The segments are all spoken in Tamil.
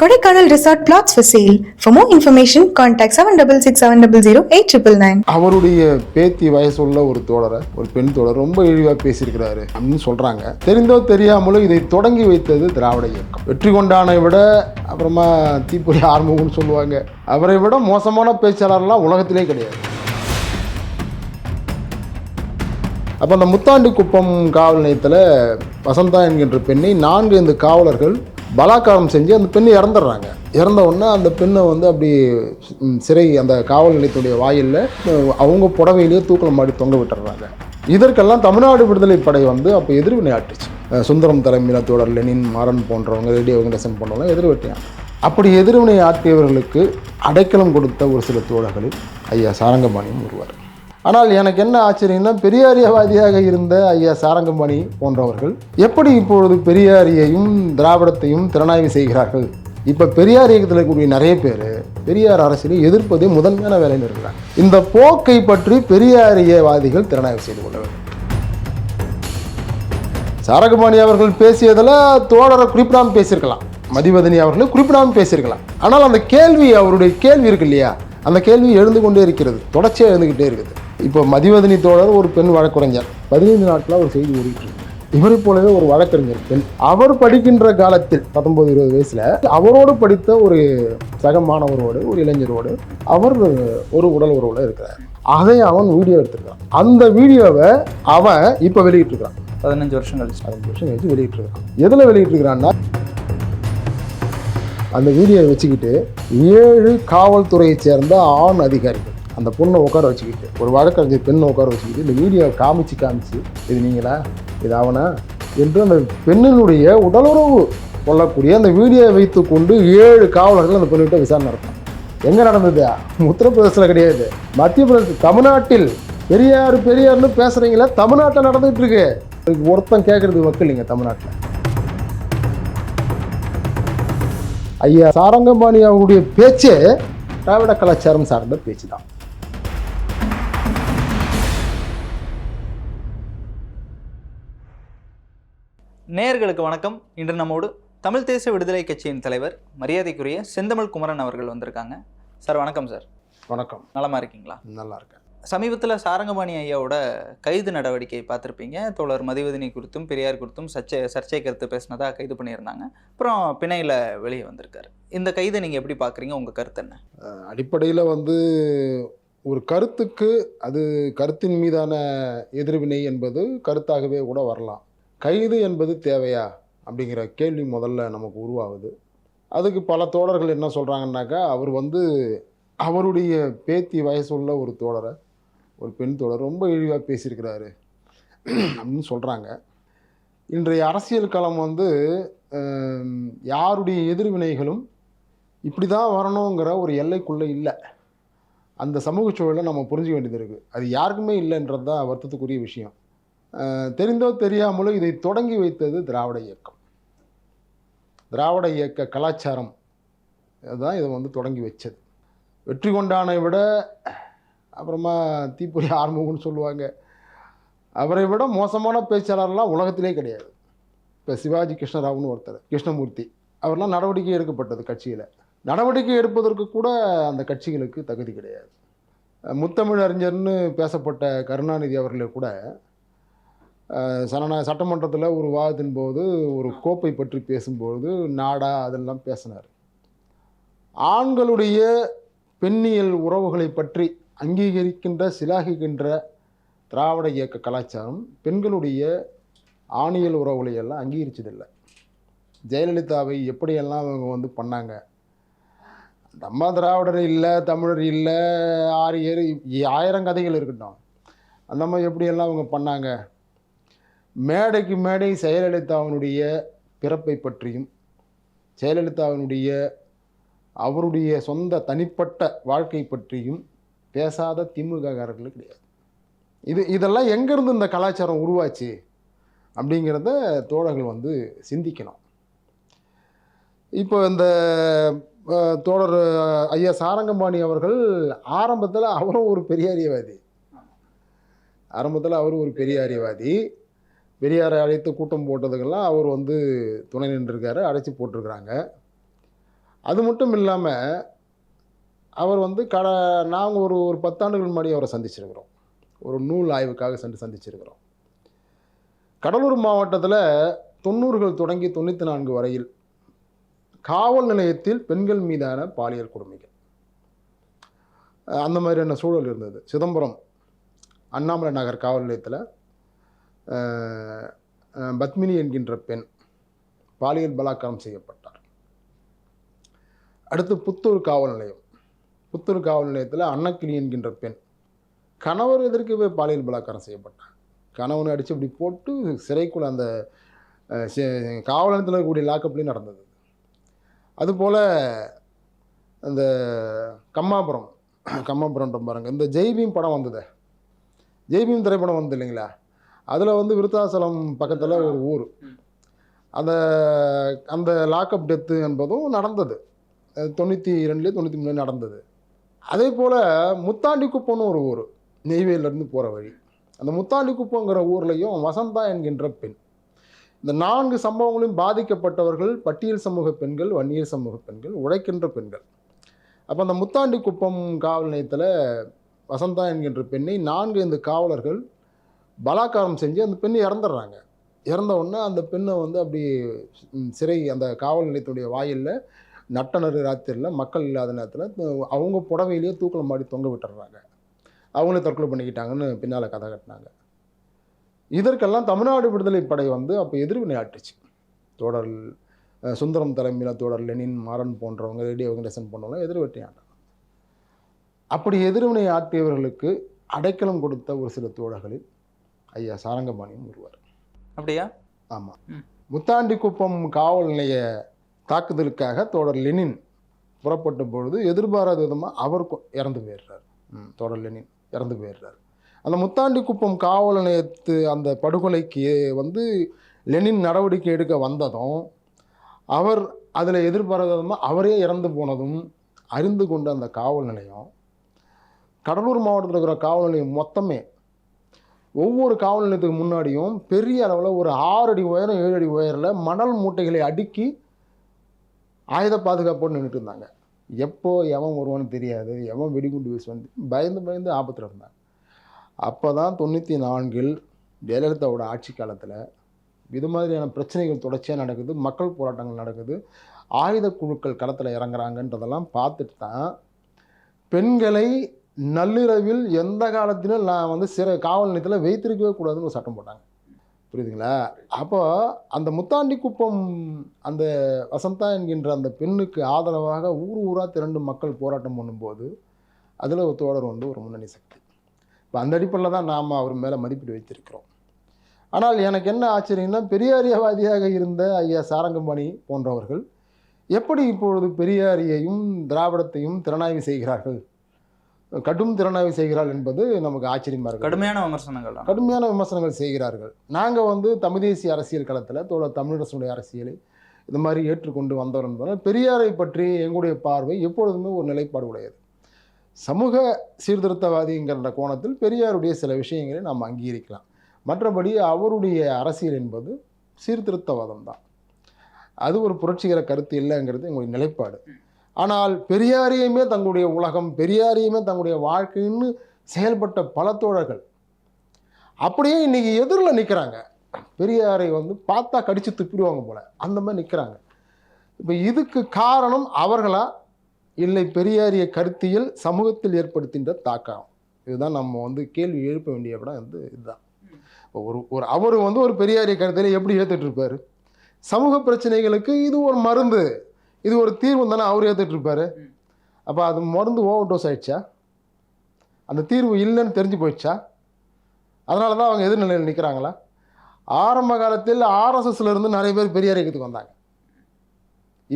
Kodaikanal resort flats for sale for more information contact seven double six seven double zero eight triple nine அவருடைய பேத்தி வயசுள்ள ஒரு தோழரை ஒரு பெண் தோழர் ரொம்ப இழிவாக பேசியிருக்கிறாரு அப்படின்னு சொல்கிறாங்க தெரிந்தோ தெரியாமலோ இதை தொடங்கி வைத்தது திராவிட இயக்கம். வெற்றி கொண்டானை விட அப்புறமா தீப்பொறி ஆர்முகம்னு சொல்லுவாங்க. அவரை விட மோசமான பேச்சாளர்லாம் உலகத்திலே கிடையாது. அப்போ அந்த முத்தாண்டி குப்பம் காவல் நிலையத்தில் வசந்தா என்கின்ற பெண்ணை நான்கு இந்த காவலர்கள் பலாத்காரம் செஞ்சு அந்த பெண்ணை இறந்துடுறாங்க. இறந்த உடனே அந்த பெண்ணை வந்து அப்படி சிறை அந்த காவல் நிலையத்துடைய வாயிலில் அவங்க புடவையிலேயே தூக்கில் மாடி தொங்க விட்டுறாங்க இதற்கெல்லாம் தமிழ்நாடு விடுதலை படை வந்து அப்போ எதிர்வினை ஆட்டுச்சு. சுந்தரம் தலைமையில தோழர் லெனின் மாறன் போன்றவங்க ரேடியோ வெங்கடேசன் போன்றவங்க எதிர்வெட்டியாங்க அப்படி எதிர்வினை ஆற்றியவர்களுக்கு அடைக்கலம் கொடுத்த ஒரு சில தோழர்களில் ஐயா சாரங்கபாணியும் ஒருவர். ஆனால் எனக்கு என்ன ஆச்சரியம்னா பெரியாரியவாதியாக இருந்த ஐயா சாரங்கமணி போன்றவர்கள் எப்படி இப்பொழுது பெரியாரியையும் திராவிடத்தையும் திறனாய்வு செய்கிறார்கள்? இப்போ பெரியார் இயக்கத்தில் இருக்கக்கூடிய நிறைய பேர் பெரியார் அரசியலை எதிர்ப்பதே முதன்மையான வேலையில் இருக்கிறாங்க. இந்த போக்கை பற்றி பெரியாரியவாதிகள் திறனாய்வு செய்து கொள்ள வேண்டும் சாரகபாணி அவர்கள் பேசியதில் தோழரை குறிப்பிடாமல் பேசியிருக்கலாம். மதிவதனி அவர்களை குறிப்பிடாமல் பேசியிருக்கலாம். ஆனால் அந்த கேள்வி அவருடைய கேள்வி இருக்கு இல்லையா? அந்த கேள்வி எழுந்து கொண்டே இருக்கிறது தொடர்ச்சியாக எழுந்துக்கிட்டே இருக்குது. இப்போ மதிவதனி தோழர் ஒரு பெண் வழக்குரைஞர் பதினைந்து நாட்களாக ஒரு செய்தி ஓடிட்டு இவரை போலவே ஒரு வழக்கறிஞர் பெண். அவர் படிக்கின்ற காலத்தில் பத்தொன்பது இருபது வயசுல அவரோடு படித்த ஒரு சக மாணவரோடு ஒரு இளைஞரோடு அவர் ஒரு உடல் உறவுல இருக்கிறார். அதை அவன் வீடியோ எடுத்திருக்கான். அந்த வீடியோவை அவன் இப்போ வெளியிட்டிருக்கான். பதினஞ்சு வருஷம் கழிச்சு. அஞ்சு வருஷம் கழிச்சு வெளியிட்டிருக்கான். எதில் வெளியிட்டிருக்கிறான்னா அந்த வீடியோவை வச்சுக்கிட்டு ஏழு காவல்துறையை சேர்ந்த ஆண் அதிகாரிகள் அந்த பொண்ணை உட்கார வச்சுக்கிட்டு ஒரு வழக்கறிஞர் பெண்ணை உட்கார வச்சுக்கிட்டு இந்த வீடியோவை காமிச்சு காமிச்சு இது நீங்களா? இது அவனா? என்று அந்த பெண்ணினுடைய உடலுறவு கொள்ளக்கூடிய அந்த வீடியோவை வைத்துக்கொண்டு ஏழு காவலர்கள் அந்த பெண்ணிட்ட விசாரணை நடத்தாங்க எங்கே நடந்தது? உத்தரப்பிரதேசத்தில் கிடையாது. மத்திய பிரதேச தமிழ்நாட்டில். பெரியார் பெரியார்னு பேசுகிறீங்களா தமிழ்நாட்டில் நடந்துகிட்டு இருக்கு ஒருத்தன் கேட்குறது மக்கள் இல்லைங்க தமிழ்நாட்டில். ஐயா சாரங்கம்பாணி அவருடைய பேச்சே திராவிட கலாச்சாரம் சார்ந்த பேச்சு தான் நேயர்களுக்கு வணக்கம். இன்று நம்மோடு தமிழ் தேச விடுதலை கட்சியின் தலைவர் மரியாதைக்குரிய செந்தமிழ் குமரன் அவர்கள் வந்திருக்காங்க. சார் வணக்கம் சார். வணக்கம். நலமா இருக்கீங்களா? நல்லா இருக்கேன். சமீபத்தில் சாரங்கபாணி ஐயாவோட கைது நடவடிக்கை பார்த்துருப்பீங்க. தோழர் மதிவதனி குறித்தும் பெரியார் குறித்தும் சர்ச்சை சர்ச்சை கருத்து பேசினதா கைது பண்ணியிருந்தாங்க. அப்புறம் பிணையில் வெளியே வந்திருக்காரு. இந்த கைதை நீங்கள் எப்படி பார்க்குறீங்க? உங்கள் கருத்து என்ன? அடிப்படையில் வந்து ஒரு கருத்துக்கு அது கருத்தின் மீதான எதிர்வினை என்பது கருத்தாகவே கூட வரலாம். கைது என்பது தேவையா? அப்படிங்கிற கேள்வி முதல்ல நமக்கு உருவாகுது. அதுக்கு பல தோழர்கள் என்ன சொல்கிறாங்கன்னாக்கா அவர் வந்து அவருடைய பேத்தி வயசுள்ள ஒரு தோழரை ஒரு பெண் தோழர் ரொம்ப இழிவாக பேசியிருக்கிறாரு அப்படின்னு சொல்கிறாங்க இன்றைய அரசியல் களம் வந்து யாருடைய எதிர்வினைகளும் இப்படி தான் வரணுங்கிற ஒரு எல்லைக்குள்ளே இல்லை. அந்த சமூக சூழலை நம்ம புரிஞ்சுக்க வேண்டியது இருக்குது அது யாருக்குமே இல்லைன்றது தான் வருத்தத்துக்குரிய விஷயம். தெரிந்தோ தெரியாமலோ இதை தொடங்கி வைத்தது திராவிட இயக்கம். திராவிட இயக்க கலாச்சாரம் அதுதான் இதை வந்து தொடங்கி வச்சது. வெற்றி கொண்டானை விட அப்புறமா தீப்பொறி ஆர்முகம்னு சொல்லுவாங்க. அவரை விட மோசமான பேச்சாளர்லாம் உலகத்திலே கிடையாது. இப்போ சிவாஜி கிருஷ்ணராவ்னு ஒருத்தர் கிருஷ்ணமூர்த்தி. அவர்லாம் நடவடிக்கை எடுக்கப்பட்டது கட்சியில். நடவடிக்கை எடுப்பதற்கு கூட அந்த கட்சிகளுக்கு தகுதி கிடையாது. முத்தமிழ் அறிஞர்னு பேசப்பட்ட கருணாநிதி அவர்களே கூட அஹ், சட்டமன்றத்தில் ஒரு வாதத்தின் போது ஒரு கோப்பை பற்றி பேசும்போது நாடா அதெல்லாம் பேசினார். ஆண்களுடைய பெண்ணியல் உறவுகளை பற்றி அங்கீகரிக்கின்ற சிலாகிக்கின்ற திராவிட இயக்க கலாச்சாரம் பெண்களுடைய ஆணியல் உறவுகளை எல்லாம் அங்கீகரிச்சதில்லை. ஜெயலலிதாவை எப்படியெல்லாம் அவங்க வந்து பண்ணாங்க? நம்ம திராவிடர் இல்லை தமிழர் இல்லை ஆரியர் ஆயிரம் கதைகள் இருக்கட்டும். அந்த மாதிரி எப்படியெல்லாம் அவங்க பண்ணாங்க? மேடைக்கு மேடை செயலலிதாவினுடைய பிறப்பை பற்றியும் ஜெயலலிதாவினுடைய அவருடைய சொந்த தனிப்பட்ட வாழ்க்கை பற்றியும் பேசாத திமுககாரர்கள் கிடையாது. இது இதெல்லாம் எங்கேருந்து இந்த கலாச்சாரம் உருவாச்சு? அப்படிங்கிறத தோழர்கள் வந்து சிந்திக்கணும். இப்போ இந்த தோழர் ஐயா சாரங்கபாணி அவர்கள் ஆரம்பத்தில் அவரும் ஒரு பெரியாரியவாதி ஆரம்பத்தில் அவரும் ஒரு பெரியாரியவாதி பெரியாரை அழைத்து கூட்டம் போட்டதுக்கெல்லாம் அவர் வந்து துணை நின்றுருக்காரு அடைச்சி போட்டிருக்கிறாங்க. அது மட்டும் இல்லாமல் அவர் வந்து கட நாங்கள் ஒரு ஒரு பத்தாண்டுகள் முன்னாடி அவரை சந்திச்சிருக்கிறோம். ஒரு நூல் ஆய்வுக்காக சென்று சந்திச்சிருக்கிறோம். கடலூர் மாவட்டத்தில் தொண்ணூறுகள் தொடங்கி தொண்ணூற்றி நான்கு வரையில் காவல் நிலையத்தில் பெண்கள் மீதான பாலியல் கொடுமைகள். அந்த மாதிரியான சூழல் இருந்தது. சிதம்பரம் அண்ணாமலை நகர் காவல் நிலையத்தில் பத்மினி என்கின்ற பெண் பாலியல் பலாத்காரம் செய்யப்பட்டார். அடுத்து புத்தூர் காவல் நிலையம். புத்தூர் காவல் நிலையத்தில் அன்னக்கிளி என்கின்ற பெண் கணவர் எதிர்க்கவே பாலியல் பலாத்காரம் செய்யப்பட்டார்? கணவனை அடித்து இப்படி போட்டு சிறைக்குள்ள அந்த காவல் நிலையத்தில் இருக்கக்கூடிய லாக்கப்லேயும் நடந்தது. அதுபோல் அந்த கம்மாபுரம் கம்மாபுரம் பாருங்க இந்த ஜெய்பீம் படம் வந்தது. ஜெய்பீம் திரைப்படம் வந்தது இல்லைங்களா? அதில் வந்து விருத்தாசலம் பக்கத்தில் ஒரு ஊர். அந்த அந்த லாக்அப் டெத்து என்பதும் நடந்தது. தொண்ணூற்றி ரெண்டுலேயே தொண்ணூற்றி மூணு நடந்தது. அதே போல் முத்தாண்டிக்குப்பம்னு ஒரு ஊர் நெய்வேலியிலேருந்து போகிற வழி. அந்த முத்தாண்டிக்குப்பங்கிற ஊர்லேயும் வசந்தா என்கின்ற பெண். இந்த நான்கு சம்பவங்களையும் பாதிக்கப்பட்டவர்கள் பட்டியல் சமூக பெண்கள் வன்னியர் சமூக பெண்கள் உழைக்கின்ற பெண்கள். அப்போ அந்த முத்தாண்டிக்குப்பம் காவல் நிலையத்தில் வசந்தா என்கின்ற பெண்ணை நான்கு இந்த காவலர்கள் பலாத்காரம் செஞ்சு அந்த பெண் இறந்துடுறாங்க. இறந்த உடனே அந்த பெண்ணை வந்து அப்படி சிறை அந்த காவல் நிலையத்துடைய வாயிலில் நட்டநடு ராத்திரியில் மக்கள் இல்லாத நேரத்தில் அவங்க புடவையிலேயே தூக்கில் மாடி தொங்க விட்டுறாங்க அவங்களே தற்கொலை பண்ணிக்கிட்டாங்கன்னு பின்னால் கதை கட்டினாங்க. இதற்கெல்லாம் தமிழ்நாடு விடுதலை படை வந்து அப்போ எதிர்வினை ஆட்டுச்சு தோடர் சுந்தரம் தலைமையில் தோடர் லெனின் மாறன் போன்றவங்க ரேடியோ வெங்கடேசன் போன்றவங்க எதிர்வெட்டி ஆட்டாங்க அப்படி எதிர்வினை ஆட்டியவர்களுக்கு அடைக்கலம் கொடுத்த ஒரு சில தோழர்களில் ஐயா சாரங்கபாணியும் ஒருவர் அப்படியா? ஆமாம். முத்தாண்டிக்குப்பம் காவல் நிலைய தாக்குதலுக்காக தோழர் லெனின் புறப்பட்ட பொழுது எதிர்பாராத விதமாக அவர் கொ- இறந்து போயிடுறார். ம், தோழர் லெனின் இறந்து போயிடுறார். அந்த முத்தாண்டிக்குப்பம் காவல் நிலையத்து அந்த படுகொலைக்கு வந்து லெனின் நடவடிக்கை எடுக்க வந்ததும் அவர் அதில் எதிர்பாராத விதமாக அவரே இறந்து போனதும் அறிந்து கொண்ட அந்த காவல் நிலையம் கடலூர் மாவட்டத்தில் இருக்கிற காவல் நிலையம் மொத்தமே ஒவ்வொரு காவல் நிலையத்துக்கு முன்னாடியும் பெரிய அளவில் ஒரு ஆறு அடி உயரம் ஏழு அடி உயரில் மணல் மூட்டைகளை அடுக்கி ஆயுத பாதுகாப்போடு நின்றுட்டு இருந்தாங்க. எப்போ எவன் வருவான்னு தெரியாது. எவன் வெடிகுண்டு வீசுவான்னு பயந்து பயந்து ஆபத்தில் இருந்தாங்க. அப்போ தான் தொண்ணூற்றி நான்கில் ஜெயலலிதாவோட ஆட்சி காலத்தில் இது மாதிரியான பிரச்சனைகள் தொடர்ச்சியாக நடக்குது. மக்கள் போராட்டங்கள் நடக்குது. ஆயுத குழுக்கள் களத்தில் இறங்குறாங்கன்றதெல்லாம் பார்த்துட்டு தான் பெண்களை நள்ளிரவில் எந்த காலத்திலும் நான் வந்து சிறை காவல் நிலையத்தில் வைத்திருக்கவே கூடாதுன்னு ஒரு சட்டம் போட்டாங்க. புரியுதுங்களா? அப்போது அந்த முத்தாண்டி குப்பம் அந்த வசந்தா என்கின்ற அந்த பெண்ணுக்கு ஆதரவாக ஊர் ஊராக திரண்டு மக்கள் போராட்டம் பண்ணும்போது அதில் ஒரு தோழர் வந்து ஒரு முன்னணி சக்தி. இப்போ அந்த அடிப்படையில் தான் நாம் அவர் மேலே மதிப்பீடு வைத்திருக்கிறோம். ஆனால் எனக்கு என்ன ஆச்சரியம்னா பெரியாரியவாதியாக இருந்த ஐயா சாரங்கமணி போன்றவர்கள் எப்படி இப்பொழுது பெரியாரியையும் திராவிடத்தையும் திறனாய்வு செய்கிறார்கள்? கடும் திறனாய்வு செய்கிறார்கள் என்பது நமக்கு ஆச்சரியமாக இருக்கு. கடுமையான விமர்சனங்கள். கடுமையான விமர்சனங்கள் செய்கிறார்கள். நாங்கள் வந்து தமிழ் தேசிய அரசியல் களத்தில் தோழர் தமிழரசனுடைய அரசியலை இது மாதிரி ஏற்றுக்கொண்டு வந்தவர் என்பதால் பெரியாரை பற்றி எங்களுடைய பார்வை எப்பொழுதுமே ஒரு நிலைப்பாடு உடையது. சமூக சீர்திருத்தவாதிங்கிற கோணத்தில் பெரியாருடைய சில விஷயங்களை நாம் அங்கீகரிக்கலாம். மற்றபடி அவருடைய அரசியல் என்பது சீர்திருத்தவாதம் தான். அது ஒரு புரட்சிகர கருத்து இல்லைங்கிறது எங்களுடைய நிலைப்பாடு. ஆனால் பெரியாரையுமே தங்களுடைய உலகம் பெரியாரையுமே தங்களுடைய வாழ்க்கைன்னு செயல்பட்ட பல தோழர்கள். அப்படியே இன்றைக்கி எதிரில் நிற்கிறாங்க பெரியாரை வந்து பார்த்தா கடித்து துப்பிடுவாங்க போல். அந்த மாதிரி நிற்கிறாங்க இப்போ இதுக்கு காரணம் அவர்களா? இல்லை பெரியாரிய கருத்தியல் சமூகத்தில் ஏற்படுத்தின்ற தாக்கம். இதுதான் நம்ம வந்து கேள்வி எழுப்ப வேண்டிய இடம் வந்து இதுதான். இப்போ ஒரு ஒரு அவர் வந்து ஒரு பெரியாரிய கருத்தியலை எப்படி ஏற்றுட்டு இருப்பார்? சமூக பிரச்சனைகளுக்கு இது ஒரு மருந்து. இது ஒரு தீர்வு தானே அவர் ஏற்றுட்டு இருப்பாரு அப்போ அது மருந்து ஓவர் டோஸ் ஆயிடுச்சா? அந்த தீர்வு இல்லைன்னு தெரிஞ்சு போயிடுச்சா? அதனால தான் அவங்க எதிர்நிலையில் நிற்கிறாங்களா ஆரம்ப காலத்தில் ஆர்எஸ்எஸ்ல இருந்து நிறைய பேர் பெரியார் இயக்கத்துக்கு வந்தாங்க.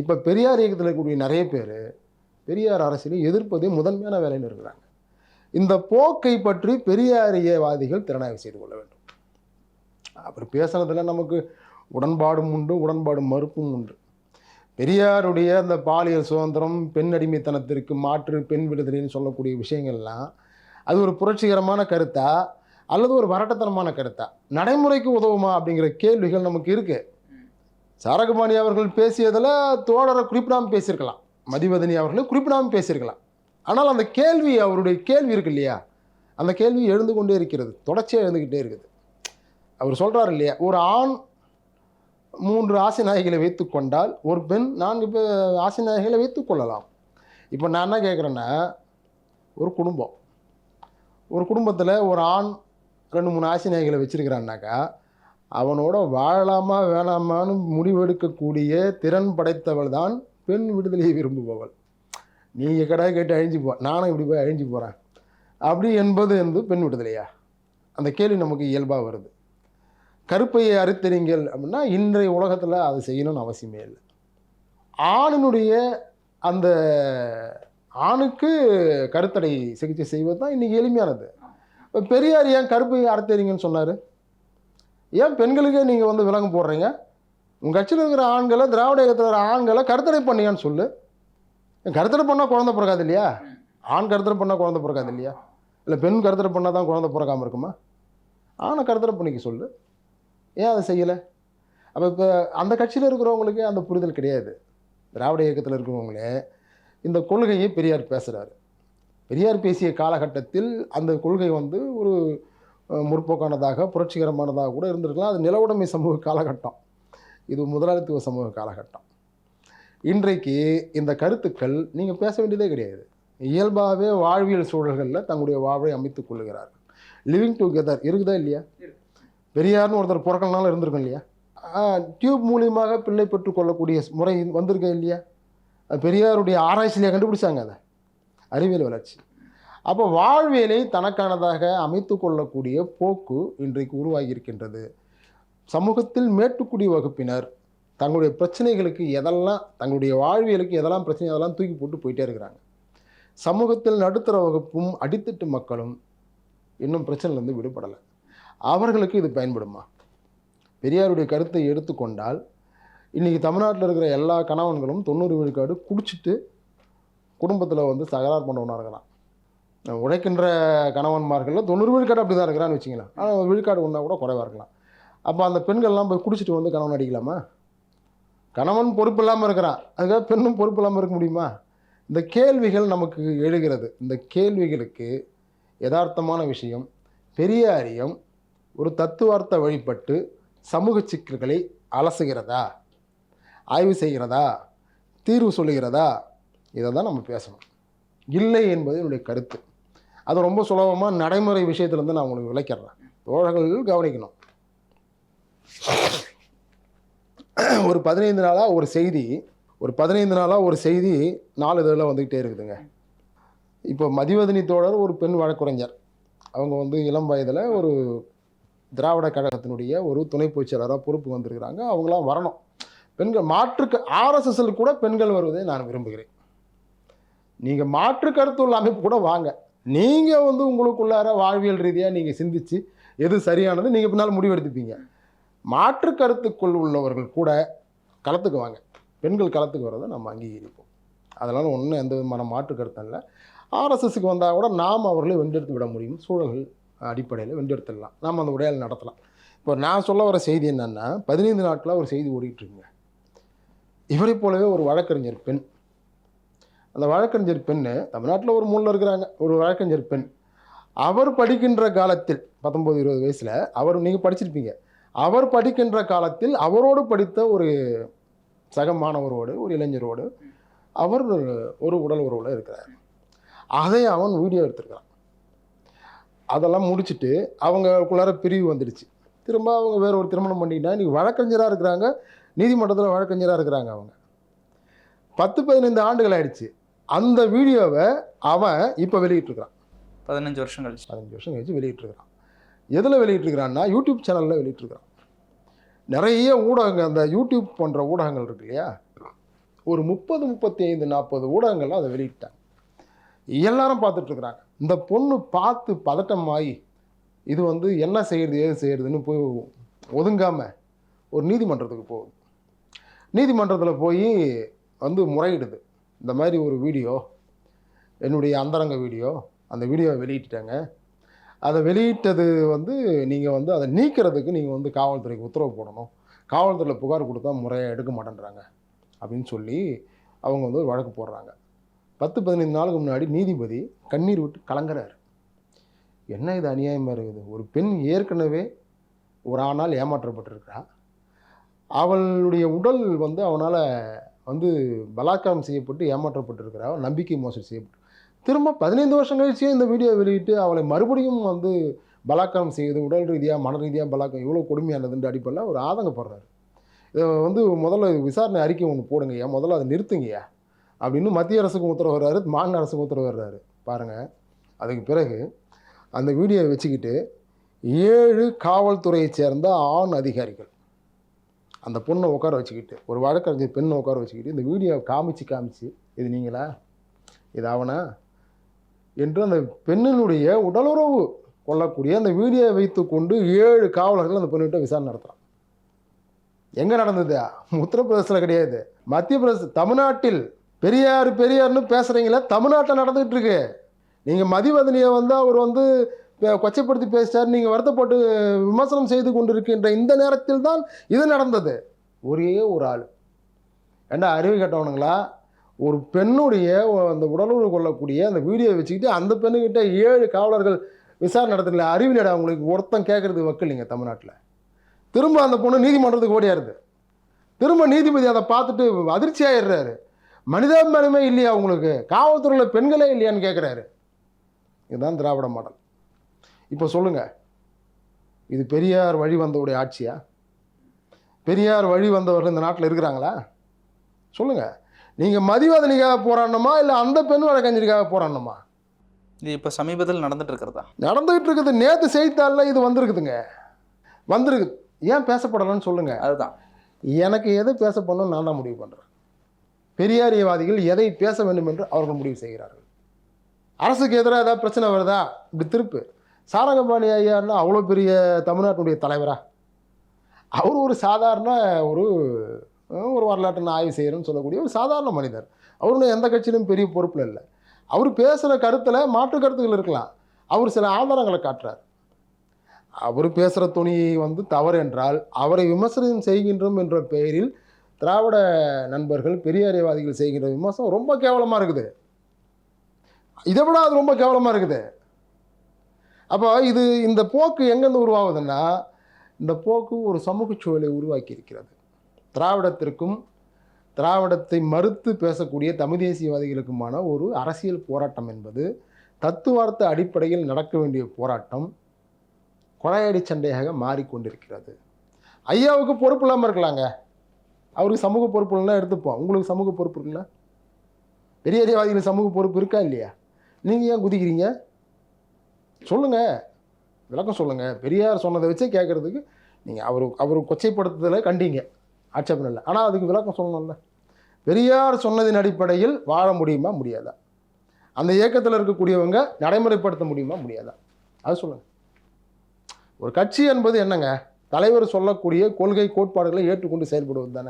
இப்போ பெரியார் இயக்கத்தில் இருக்கக்கூடிய நிறைய பேர் பெரியார் அரசியலை எதிர்ப்பதே முதன்மையான வேலையில் இருக்கிறாங்க. இந்த போக்கை பற்றி பெரியாரியவாதிகள் திறனாய்வு செய்து கொள்ள வேண்டும். அப்படி பேசுனதுல நமக்கு உடன்பாடும் உண்டு உடன்பாடு மறுப்பும் உண்டு. பெரியாருடைய அந்த பாலியல் சுதந்திரம் பெண் அடிமைத்தனத்திற்கு மாற்று பெண் விடுதலைன்னு சொல்லக்கூடிய விஷயங்கள்லாம் அது ஒரு புரட்சிகரமான கருத்தா? அல்லது ஒரு வரட்டத்தனமான கருத்தா? நடைமுறைக்கு உதவுமா? அப்படிங்கிற கேள்விகள் நமக்கு இருக்கு. சாரகுமானி அவர்கள் பேசியதில் தோழரை குறிப்பிடாமல் பேசியிருக்கலாம். மதிவதனி அவர்களை குறிப்பிடாமல் பேசியிருக்கலாம். ஆனால் அந்த கேள்வி அவருடைய கேள்வி இருக்கு இல்லையா? அந்த கேள்வி எழுந்து கொண்டே இருக்கிறது. தொடர்ச்சியாக எழுந்துக்கிட்டே இருக்குது. அவர் சொல்கிறார் இல்லையா? ஒரு ஆண் மூன்று ஆசைநாயகிகளை வைத்து கொண்டால் ஒரு பெண் நான்கு பே ஆசைநாயகிகளை வைத்து கொள்ளலாம். இப்போ நான் என்ன கேட்குறேன்னா ஒரு குடும்பம். ஒரு குடும்பத்தில் ஒரு ஆண் ரெண்டு மூணு ஆசைநாயகிகளை வச்சுருக்கிறான்னாக்கா அவனோட வாழலாமா வேணாமான்னு முடிவெடுக்கக்கூடிய திறன் படைத்தவள் தான் பெண் விடுதலையை விரும்புபவள். நீங்கள் கடை கேட்டு அழிஞ்சு போ நானும் இப்படி போய் அழிஞ்சு போகிறேன் அப்படி என்பது வந்து பெண் விடுதலையா? அந்த கேள்வி நமக்கு இயல்பாக வருது. கருப்பையை அறுத்தறிங்கள் அப்படின்னா இன்றைய உலகத்தில் அதை செய்யணும்னு அவசியமே இல்லை. ஆணினுடைய அந்த ஆணுக்கு கருத்தடை சிகிச்சை செய்வது தான் இன்றைக்கி எளிமையானது. இப்போ பெரியார் ஏன் கருப்பையை அறுத்தறிங்கன்னு சொன்னார்? ஏன் பெண்களுக்கே நீங்கள் வந்து விலங்கு போடுறீங்க? உங்கள் கட்சியில் இருக்கிற ஆண்களை திராவிட இயக்கத்தில் இருக்கிற ஆண்களை கருத்தடை பண்ணீங்கன்னு சொல்லு. கருத்தடை பண்ணால் குழந்தை பிறக்காது இல்லையா? ஆண் கருத்தடை பண்ணால் குழந்தை பிறக்காது இல்லையா? இல்லை பெண் கருத்தடை பண்ணால் தான் குழந்தை பிறக்காமல் இருக்குமா? ஆணை கருத்தடை பண்ணிக்க சொல்லு. ஏன் அதை செய்யலை? அப்போ இப்போ அந்த கட்சியில் இருக்கிறவங்களுக்கு அந்த புரிதல் கிடையாது. திராவிட இயக்கத்தில் இருக்கிறவங்களே இந்த கொள்கையை பெரியார் பேசுகிறாரு பெரியார் பேசிய காலகட்டத்தில் அந்த கொள்கை வந்து ஒரு முற்போக்கானதாக புரட்சிகரமானதாக கூட இருந்திருக்கலாம். அது நிலவுடைமை சமூக காலகட்டம். இது முதலாளித்துவ சமூக காலகட்டம். இன்றைக்கு இந்த கருத்துக்கள் நீங்கள் பேச வேண்டியதே கிடையாது. இயல்பாகவே வாழ்வியல் சூழல்களில் தங்களுடைய வாழ்வை அமைத்துக் கொள்ளுகிறார்கள். லிவிங் டுகெதர் இருக்குதா இல்லையா? பெரியார்னு ஒருத்தர் பிறக்கலனாலும் இருந்திருக்கும் இல்லையா? டியூப் மூலியமாக பிள்ளை பெற்றுக்கொள்ளக்கூடிய முறை வந்திருக்கேன் இல்லையா? பெரியாருடைய ஆராய்ச்சியிலே கண்டுபிடிச்சாங்க அதை. அறிவியல் வளர்ச்சி. அப்போ வாழ்வியலை தனக்கானதாக அமைத்து கொள்ளக்கூடிய போக்கு இன்றைக்கு உருவாகியிருக்கின்றது. சமூகத்தில் மேட்டுக்குடி வகுப்பினர் தங்களுடைய பிரச்சனைகளுக்கு எதெல்லாம் தங்களுடைய வாழ்வியலுக்கு எதெல்லாம் பிரச்சனை அதெல்லாம் தூக்கி போட்டு போயிட்டே இருக்கிறாங்க. சமூகத்தில் நடுத்தர வகுப்பும் அடித்தட்டு மக்களும் இன்னும் பிரச்சனையிலேருந்து விடுபடலை. அவர்களுக்கு இது பயன்படுமா? பெரியாருடைய கருத்தை எடுத்துக்கொண்டால் இன்றைக்கி தமிழ்நாட்டில் இருக்கிற எல்லா கணவன்களும் தொண்ணூறு விழுக்காடு குடிச்சிட்டு குடும்பத்தில் வந்து தகராறு பண்ணவனாக இருக்கிறான். உழைக்கின்ற கணவன்மார்களில் தொண்ணூறு விழுக்காடு அப்படி தான் இருக்கிறான்னு வச்சிங்களேன். ஆனால் விழுக்காடு ஒன்றா கூட குறைவாக இருக்கலாம். அப்போ அந்த பெண்கள்லாம் போய் குடிச்சிட்டு வந்து கணவன் அடிக்கலாமா? கணவன் பொறுப்பு இல்லாமல் இருக்கிறான். அதுக்காக பெண்ணும் பொறுப்பு இல்லாமல் இருக்க முடியுமா? இந்த கேள்விகள் நமக்கு எழுகிறது. இந்த கேள்விகளுக்கு யதார்த்தமான விஷயம் பெரியாரியம் ஒரு தத்துவார்த்த வழிபட்டு சமூக சிக்கல்களை அலசுகிறதா? ஆய்வு செய்கிறதா? தீர்வு சொல்லுகிறதா? இதை தான் நம்ம பேசணும். இல்லை என்பது என்னுடைய கருத்து. அது ரொம்ப சுலபமாக நடைமுறை விஷயத்துலேருந்து நான் உங்களுக்கு விளக்கிறேன் தோழர்கள் கவனிக்கணும். ஒரு பதினைந்து நாளாக ஒரு செய்தி ஒரு பதினைந்து நாளாக ஒரு செய்தி நாலு இதில் வந்துக்கிட்டே இருக்குதுங்க. இப்போ மதிவதனி தோழர் ஒரு பெண் வழக்குரைஞர் அவங்க வந்து இளம் வயதில் ஒரு திராவிட கழகத்தினுடைய ஒரு துணை பொதுச் பொறுப்பு வந்திருக்கிறாங்க. அவங்களாம் வரணும். பெண்கள் மாற்றுக்கு ஆர்எஸ்எஸ்ஸில் கூட பெண்கள் வருவதை நான் விரும்புகிறேன். நீங்கள் மாற்று கருத்துள்ள அமைப்பு கூட வாங்க. நீங்கள் வந்து உங்களுக்குள்ளார வாழ்வியல் ரீதியாக நீங்கள் சிந்திச்சு எது சரியானது நீங்கள் பின்னால் முடிவெடுத்துப்பீங்க. மாற்று கருத்துக்குள் உள்ளவர்கள் கூட களத்துக்கு வாங்க. பெண்கள் களத்துக்கு வரதை நம்ம அங்கீகரிப்போம். அதனால் ஒன்றும் எந்த விதமான மாற்று கருத்தும் இல்லை. ஆர்எஸ்எஸ்க்கு வந்தால் கூட நாம் அவர்களை வென்றெடுத்து விட முடியும். சூழல்கள் அடிப்படையில் வென்றெடுத்துடலாம். நாம் அந்த உரையாடல் நடத்தலாம். இப்போ நான் சொல்ல வர செய்தி என்னென்னா பதினைந்து நாட்களாக ஒரு செய்தி ஓடிட்டுருங்க இவரை போலவே ஒரு வழக்கறிஞர் பெண். அந்த வழக்கறிஞர் பெண்ணு தமிழ்நாட்டில் ஒரு மூணில் இருக்கிறாங்க. ஒரு வழக்கறிஞர் பெண். அவர் படிக்கின்ற காலத்தில் பத்தொம்போது இருபது வயசில் அவர் நீங்கள் படிச்சிருப்பீங்க. அவர் படிக்கின்ற காலத்தில் அவரோடு படித்த ஒரு சக மாணவரோடு ஒரு இளைஞரோடு அவர் ஒரு உடல் உறவில் இருக்கிறார். அதை அவன் வீடியோ எடுத்திருக்கிறான். அதெல்லாம் முடிச்சுட்டு அவங்களுக்குள்ளார பிரிவு வந்துடுச்சு. திரும்ப அவங்க வேற ஒரு திருமணம் பண்ணிக்கிட்டா இன்றைக்கி வழக்கறிஞராக இருக்கிறாங்க நீதிமன்றத்தில் வழக்கறிஞராக இருக்கிறாங்க அவங்க. பத்து பதினைந்து ஆண்டுகள் ஆயிடுச்சு. அந்த வீடியோவை அவன் இப்போ வெளியிட்டிருக்கிறான். பதினஞ்சு வருஷம் கழிச்சு. பதினஞ்சு வருஷம் கழிச்சு வெளியிட்டிருக்கிறான். எதில் வெளியிட்டிருக்கிறான்னா யூடியூப் சேனலில் வெளியிட்டிருக்கிறான். நிறைய ஊடகங்கள் அந்த யூடியூப் போன்ற ஊடகங்கள் இருக்கு இல்லையா? ஒரு முப்பது முப்பத்தி ஐந்து நாற்பது ஊடகங்கள்ல அதை வெளியிட்டாங்க. எல்லாரும் பார்த்துட்டு இருக்கிறாங்க. இந்த பொண்ணு பார்த்து பதட்டமாகி இது வந்து என்ன செய்கிறது ஏது செய்கிறதுன்னு போய் ஒதுங்காமல் ஒரு நீதிமன்றத்துக்கு போகுது. நீதிமன்றத்தில் போய் வந்து முறையிடுது. இந்த மாதிரி ஒரு வீடியோ என்னுடைய அந்தரங்க வீடியோ அந்த வீடியோவை வெளியிட்டுட்டாங்க. அதை வெளியிட்டது வந்து நீங்கள் வந்து அதை நீக்கிறதுக்கு நீங்கள் வந்து காவல்துறைக்கு உத்தரவு போடணும். காவல்துறையில் புகார் கொடுத்தா முறையாக எடுக்க மாட்டேன்றாங்க அப்படின்னு சொல்லி அவங்க வந்து ஒரு வழக்கு போடுறாங்க. பத்து பதினைந்து நாளுக்கு முன்னாடி நீதிபதி கண்ணீர் விட்டு கலங்குறாரு. என்ன இது அநியாயமாக இருக்குது? ஒரு பெண் ஏற்கனவே ஒரு ஆணால் ஏமாற்றப்பட்டிருக்கிறா அவளுடைய உடல் வந்து அவனால் வந்து பலாத்காரம் செய்யப்பட்டு ஏமாற்றப்பட்டிருக்கிறா. நம்பிக்கை மோசடி செய்யப்பட்டு திரும்ப பதினைந்து வருஷம் கழிச்சே இந்த வீடியோ வெளியிட்டு அவளை மறுபடியும் வந்து பலாத்காரம் செய்யுது உடல் ரீதியாக மன ரீதியாக பலாத்காரம் இவ்வளோ கொடுமையானதுன்ற அடிப்படையில் ஒரு ஆதங்கப்படுறாரு. இதை வந்து முதல்ல விசாரணை அறிக்கை ஒன்று போடுங்கய்யா. முதல்ல அதை நிறுத்துங்கய்யா. அப்படின்னு மத்திய அரசுக்கு உத்தரவு வர்றாரு மாநில அரசுக்கு உத்தரவு வர்றாரு. பாருங்கள் அதுக்கு பிறகு அந்த வீடியோவை வச்சுக்கிட்டு ஏழு காவல்துறையை சேர்ந்த ஆண் அதிகாரிகள் அந்த பொண்ணை உட்கார வச்சுக்கிட்டு ஒரு வழக்கறிஞர் பெண்ணை உட்கார வச்சுக்கிட்டு இந்த வீடியோவை காமிச்சு காமிச்சு இது நீங்களா? இது அவனா? என்று அந்த பெண்ணினுடைய உடலுறவு கொள்ளக்கூடிய அந்த வீடியோவை வைத்துக்கொண்டு ஏழு காவலர்கள் அந்த பெண்ணிட்ட விசாரணை நடத்துகிறான் எங்கே நடந்தது? உத்தரப்பிரதேசத்தில் கிடையாது. மத்திய பிரதேச தமிழ்நாட்டில் பெரியார் பெரியார்னு பேசுகிறீங்களே தமிழ்நாட்டில் நடந்துகிட்டு இருக்கு நீங்கள் மதிவதனியை வந்து அவர் வந்து கொச்சைப்படுத்தி பேசிட்டார். நீங்கள் வருத்தப்பட்டு விமர்சனம் செய்து கொண்டிருக்கின்ற இந்த நேரத்தில் தான் இது நடந்தது. ஒரே ஒரு ஆள். ஏண்டா அறிவு கேட்டவனுங்களா? ஒரு பெண்ணுடைய அந்த உடலுறவு கொள்ளக்கூடிய அந்த வீடியோவை வச்சுக்கிட்டு அந்த பெண்ணுக்கிட்ட ஏழு காவலர்கள் விசாரணை நடத்தல அறிவிலடா அவங்களுக்கு ஒருத்தன் கேட்குறது வக்கில்லைங்க தமிழ்நாட்டில். திரும்ப அந்த பொண்ணு நீதிமன்றத்துக்கு ஓடியாருது. திரும்ப நீதிபதி அதை பார்த்துட்டு அதிர்ச்சி ஆயிடுறாரு மனிதாபிமானமே இல்லையா உங்களுக்கு? காவல்துறையில் பெண்களே இல்லையான்னு கேட்குறாரு இதுதான் திராவிட மாடல். இப்போ சொல்லுங்க. இது பெரியார் வழி வந்தவுடைய ஆட்சியா? பெரியார் வழி வந்தவர்கள் இந்த நாட்டில் இருக்கிறாங்களா? சொல்லுங்க. நீங்க மதிவாதனிக்காக போராடணுமா? இல்லை அந்த பெண் வழக்கறிஞருக்காக போராடணுமா? இது இப்போ சமீபத்தில் நடந்துட்டு இருக்கிறதா? நடந்துகிட்டு இருக்குது. நேற்று செய்தித்தாளில் இது வந்திருக்குதுங்க. வந்திருக்கு. ஏன் பேசப்படலைன்னு சொல்லுங்க. அதுதான். எனக்கு எதை பேசப்படணும்னு நான் தான் முடிவு பண்ணுறேன் பெரியாரியவாதிகள் எதை பேச வேண்டும் என்று அவர்கள் முடிவு செய்கிறார்கள். அரசுக்கு எதிராக ஏதாவது பிரச்சனை வருதா? இப்படி திருப்பு. சாரங்கபாணி ஐயான்னா அவ்வளோ பெரிய தமிழ்நாட்டினுடைய தலைவரா? அவர் ஒரு சாதாரண ஒரு ஒரு வரலாற்றை நான் ஆய்வு செய்கிறேன்னு சொல்லக்கூடிய ஒரு சாதாரண மனிதர். அவருடைய எந்த கட்சியிலும் பெரிய பொறுப்பில் இல்லை. அவர் பேசுகிற கருத்தில் மாற்று கருத்துக்கள் இருக்கலாம். அவர் சில ஆதாரங்களை காட்டுறார். அவர் பேசுகிற துணி வந்து தவறு என்றால் அவரை விமர்சனம் செய்கின்றோம் என்ற பெயரில் திராவிட நண்பர்கள் பெரியாரியவாதிகள் செய்கின்ற விமர்சனம் ரொம்ப கேவலமாக இருக்குது. இதை விட அது ரொம்ப கேவலமாக இருக்குது. அப்போ இது இந்த போக்கு எங்கேருந்து உருவாகுதுன்னா இந்த போக்கு ஒரு சமூக சூழலை உருவாக்கி இருக்கிறது திராவிடத்திற்கும் திராவிடத்தை மறுத்து பேசக்கூடிய தமிழ் தேசியவாதிகளுக்குமான ஒரு அரசியல் போராட்டம் என்பது தத்துவார்த்த அடிப்படையில் நடக்க வேண்டிய போராட்டம் கொலையடி சண்டையாக மாறிக்கொண்டிருக்கிறது. ஐயாவுக்கு பொறுப்பு இல்லாமல் இருக்கலாங்க. அவருக்கு சமூக பொறுப்பு இல்லைன்னா எடுத்துப்போம். உங்களுக்கு சமூக பொறுப்பு இருக்குல்ல? பெரியாரியவாதிகளுக்கு சமூக பொறுப்பு இருக்கா இல்லையா? நீங்கள் ஏன் குதிக்கிறீங்க? சொல்லுங்கள் விளக்கம் சொல்லுங்கள் பெரியார் சொன்னதை வச்சே கேட்குறதுக்கு நீங்கள் அவர் அவர் கொச்சைப்படுத்துதலை கண்டீங்க. ஆட்சேபம் இல்லை. ஆனால் அதுக்கு விளக்கம் சொல்லணும்ல. பெரியார் சொன்னதின் அடிப்படையில் வாழ முடியுமா? முடியாதா? அந்த இயக்கத்தில் இருக்கக்கூடியவங்க நடைமுறைப்படுத்த முடியுமா? முடியாதா? அது சொல்லுங்கள் ஒரு கட்சி என்பது என்னங்க? தலைவர் சொல்லக்கூடிய கொள்கை கோட்பாடுகளை ஏற்றுக்கொண்டு செயல்படுவது தானே.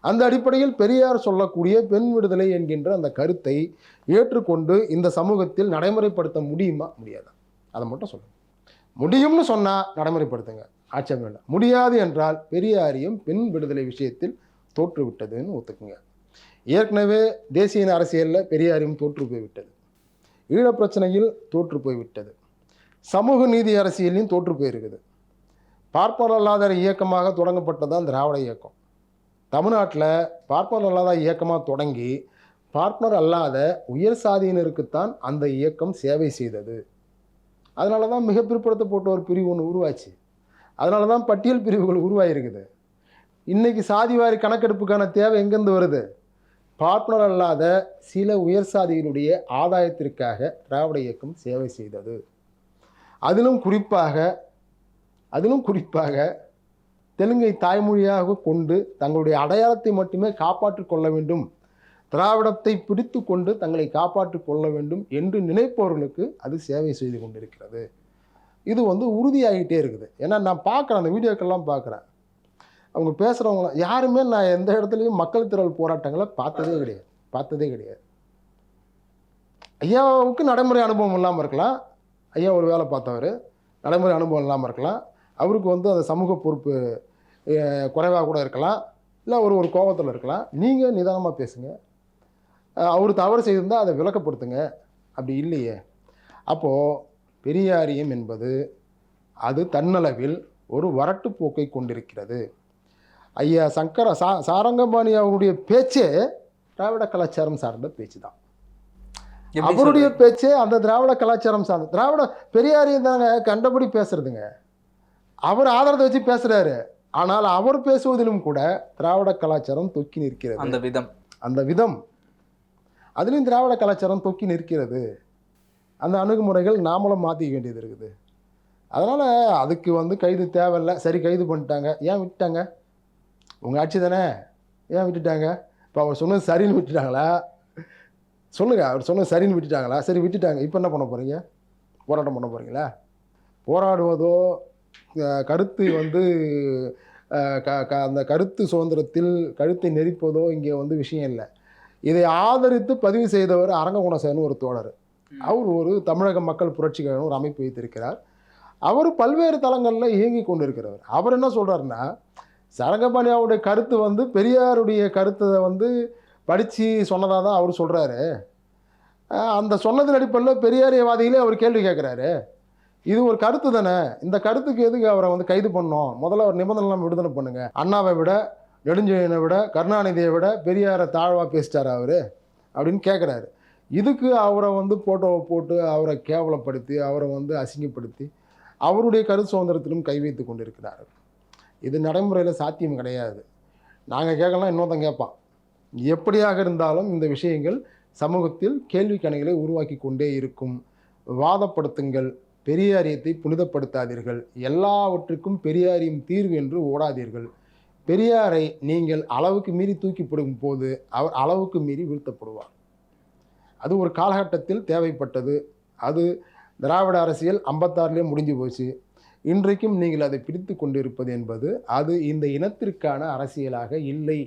அந்த அடிப்படையில் பெரியார் சொல்லக்கூடிய பெண் விடுதலை என்கின்ற அந்த கருத்தை ஏற்றுக்கொண்டு இந்த சமூகத்தில் நடைமுறைப்படுத்த முடியுமா? முடியாதா. அதை மட்டும் சொல்லுங்க. முடியும்னு சொன்னால் நடைமுறைப்படுத்துங்க. ஆட்சேபம் இல்லை. முடியாது என்றால் பெரியாரியும் பெண் விடுதலை விஷயத்தில் தோற்றுவிட்டதுன்னு ஒத்துக்குங்க. ஏற்கனவே தேசிய அரசியலில் பெரியாரியும் தோற்று போய்விட்டது. ஈழப் பிரச்சனையில் தோற்று போய்விட்டது. சமூக நீதி அரசியலையும் தோற்று போயிருக்குது. பார்ப்பனர் அல்லாத இயக்கமாக தொடங்கப்பட்டதான் திராவிட இயக்கம். தமிழ்நாட்டில் பார்ப்பனர் அல்லாத இயக்கமாக தொடங்கி பார்ப்பனர் அல்லாத உயர் சாதியினருக்குத்தான் அந்த இயக்கம் சேவை செய்தது. அதனால தான் மிக பிற்படுத்தப்பட்ட ஒரு பிரிவு ஒன்று உருவாச்சு. அதனால தான் பட்டியல் பிரிவுகள் உருவாகிருக்குது இன்றைக்கி சாதிவாரி கணக்கெடுப்புக்கான தேவை எங்கேருந்து வருது? பார்ப்பனர் அல்லாத சில உயர் சாதியினுடைய ஆதாயத்திற்காக திராவிட இயக்கம் சேவை செய்தது. அதிலும் குறிப்பாக அதிலும் குறிப்பாக தெலுங்கை தாய்மொழியாக கொண்டு தங்களுடைய அடையாளத்தை மட்டுமே காப்பாற்றிக் கொள்ள வேண்டும். திராவிடத்தை பிடித்து கொண்டு தங்களை காப்பாற்றிக் கொள்ள வேண்டும் என்று நினைப்பவர்களுக்கு அது சேவை செய்து கொண்டிருக்கிறது. இது வந்து உறுதியாகிட்டே இருக்குது. ஏன்னா நான் பார்க்குறேன் அந்த வீடியோக்கெல்லாம் பார்க்குறேன். அவங்க பேசுகிறவங்க யாருமே நான் எந்த இடத்துலையும் மக்கள் திரள் போராட்டங்களை பார்த்ததே கிடையாது. பார்த்ததே கிடையாது. ஐயாவுக்கு நடைமுறை அனுபவம் இல்லாமல் இருக்கலாம். ஐயா ஒரு வேலை பார்த்தவர். நடைமுறை அனுபவம் இல்லாமல் இருக்கலாம். அவருக்கு வந்து அந்த சமூக பொறுப்பு குறைவாக கூட இருக்கலாம். இல்லை ஒரு ஒரு கோபத்தில் இருக்கலாம். நீங்கள் நிதானமாக பேசுங்க. அவர் தவறு செய்திருந்தால் அதை விளக்கப்படுத்துங்க. அப்படி இல்லையே. அப்போது பெரியாரியம் என்பது அது தன்னளவில் ஒரு வரட்டு போக்கை கொண்டிருக்கிறது. ஐயா சங்கர சா சாரங்கபாணி அவருடைய பேச்சே திராவிட கலாச்சாரம் சார்ந்த பேச்சு தான் அவருடைய? பேச்சே அந்த திராவிட கலாச்சாரம் சார்ந்த திராவிட பெரியாரியம் தாங்க கண்டபடி பேசுறதுங்க. அவர் ஆதாரத்தை வச்சு பேசுறாரு. ஆனால் அவர் பேசுவதிலும் கூட திராவிட கலாச்சாரம் தொக்கி நிற்கிறது. அந்த விதம். அந்த விதம். அதுலேயும் திராவிட கலாச்சாரம் தொக்கி நிற்கிறது. அந்த அணுகுமுறைகள் நாமளும் மாற்றிக்க வேண்டியது இருக்குது. அதனால் அதுக்கு வந்து கைது தேவையில்லை. சரி கைது பண்ணிட்டாங்க. ஏன் விட்டுட்டாங்க? உங்கள் ஆட்சி தானே? ஏன் விட்டுட்டாங்க? இப்போ அவர் சொன்னது சரின்னு விட்டுட்டாங்களா? சொல்லுங்கள் அவர் சொன்னது சரின்னு விட்டுட்டாங்களா? சரி விட்டுட்டாங்க. இப்போ என்ன பண்ண போகிறீங்க போராட்டம் பண்ண போகிறீங்களா போராடுவதோ கருத்து வந்து க க- அந்த கருத்து சுதந்திரத்தில் கழுத்தை நெரிப்பதோ இங்கே வந்து விஷயம் இல்லை. இதை ஆதரித்து பதிவு செய்தவர் அரங்ககுணசேகர்னு ஒரு தோழர். அவர் ஒரு தமிழக மக்கள் புரட்சிகரன் ஒரு அமைப்பு வைத்திருக்கிறார். அவர் பல்வேறு தளங்களில் இயங்கி கொண்டிருக்கிறவர். அவர் என்ன சொல்றாருன்னா சரங்கபாணியாவுடைய கருத்து வந்து பெரியாருடைய கருத்தை வந்து படித்து சொன்னதாக தான் அவர் சொல்கிறாரு அந்த சொன்னதின் அடிப்படையில் பெரியாரியவாதிகளே அவர் கேள்வி கேட்குறாரு. இது ஒரு கருத்து தானே? இந்த கருத்துக்கு எதுக்கு அவரை வந்து கைது பண்ணோம் முதல்ல அவர் நிபந்தனை விடுதலை பண்ணுங்க. அண்ணாவை விட நெடுஞ்செழியனை விட கருணாநிதியை விட பெரியாரை தாழ்வாக பேசிட்டார் அவர்? அப்படின்னு கேட்குறாரு இதுக்கு அவரை வந்து ஃபோட்டோவை போட்டு அவரை கேவலப்படுத்தி அவரை வந்து அசிங்கப்படுத்தி அவருடைய கருத்து சுதந்திரத்திலும் கை வைத்து கொண்டிருக்கிறார் இது நடைமுறையில் சாத்தியம் கிடையாது. நாங்கள் கேட்கலாம் இன்னொருத்தன் கேட்பான். எப்படியாக இருந்தாலும் இந்த விஷயங்கள் சமூகத்தில் கேள்வி கணைகளை உருவாக்கி கொண்டே இருக்கும். வாதப்படுத்துங்கள். பெரியாரியத்தை புனிதப்படுத்தாதீர்கள். எல்லாவற்றுக்கும் பெரியாரியம் தீர்வு என்று ஓடாதீர்கள். பெரியாரை நீங்கள் அளவுக்கு மீறி தூக்கி போடும் போது அவர் அளவுக்கு மீறி வீழ்த்தப்படுவார். அது ஒரு காலகட்டத்தில் தேவைப்பட்டது. அது திராவிட அரசியல் ஐம்பத்தாறுலேயே முடிஞ்சு போச்சு. இன்றைக்கும் நீங்கள் அதை பிடித்து கொண்டிருப்பது என்பது அது இந்த இனத்திற்கான அரசியலாக இல்லை.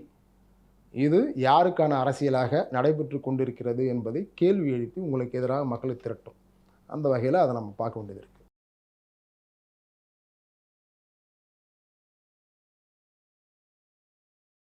இது யாருக்கான அரசியலாக நடைபெற்று கொண்டிருக்கிறது என்பதை கேள்வி எழுப்பி உங்களுக்கு எதிராக மக்களை திரட்டும். அந்த வகையில் அதை நம்ம பார்க்க வேண்டியது இருக்குது